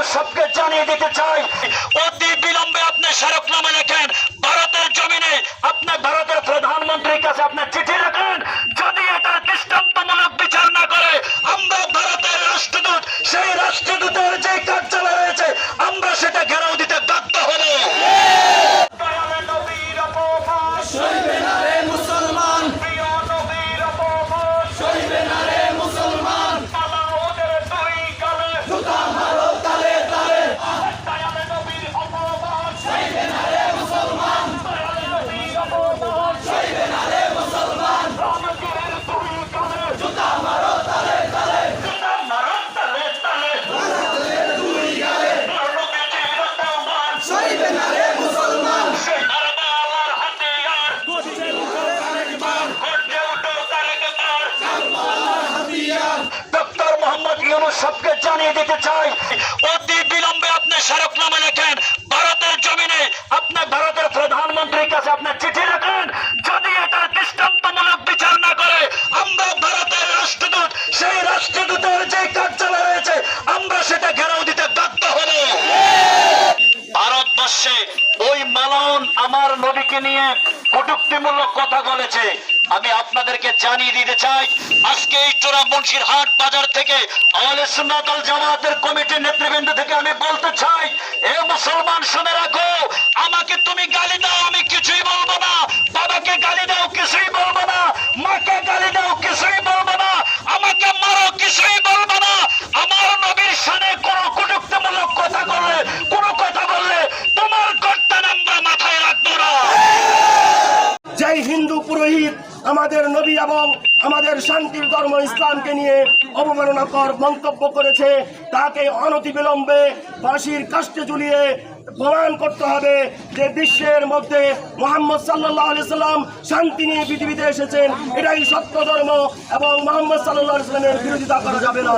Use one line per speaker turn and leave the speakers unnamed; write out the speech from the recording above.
सबके
जान दीते चाहिए
अति विलम्बे
अपने शरफ न সবকে জানিয়ে দিতে চাই। অতি বিলম্বে আপনি স্মারকনামা লেখেন, ভারতের জমিনে আপনার ভারতের প্রধানমন্ত্রীর কাছে আপনার চিঠি লেখেন, যদি এটা দৃষ্টান্তমূলক বিচার না করে, আমরা ভারতের রাষ্ট্রদূত, সেই রাষ্ট্রদূতের যে কার্যালয় রয়েছে, আমরা সেটা ঘেরাও দিতে বাধ্য হব। ভারতবর্ষে ওই মালাউন আমার নবীকে নিয়ে কটুক্তিমূলক কথা বলেছে। আমি আপনাদেরকে জানিয়ে দিতে চাই, আজকে এই চোরা মুন্সির হাট বাজার থেকে আহলে সুন্নাত জামাতের কমিটির নেতৃবৃন্দ থেকে আমি বলতে চাই, এ মুসলমান শুনে রাখো
যেই হিন্দু পুরোহিত, আমাদের নবী এবং আমাদের শান্তির ধর্ম ইসলামকে নিয়ে অবমাননাকর মন্তব্য করেছে। তাকে অনতিবিলম্বে ফাঁসির কাষ্টে ঝুলিয়ে প্রমাণ করতে হবে যে বিশ্বের মধ্যে মোহাম্মদ সাল্লাহ সাল্লাম শান্তি নিয়ে পৃথিবীতে এসেছেন। এটাই সত্য ধর্ম এবং মোহাম্মদ সাল্লাহ সাল্লামের বিরোধিতা করা যাবে না।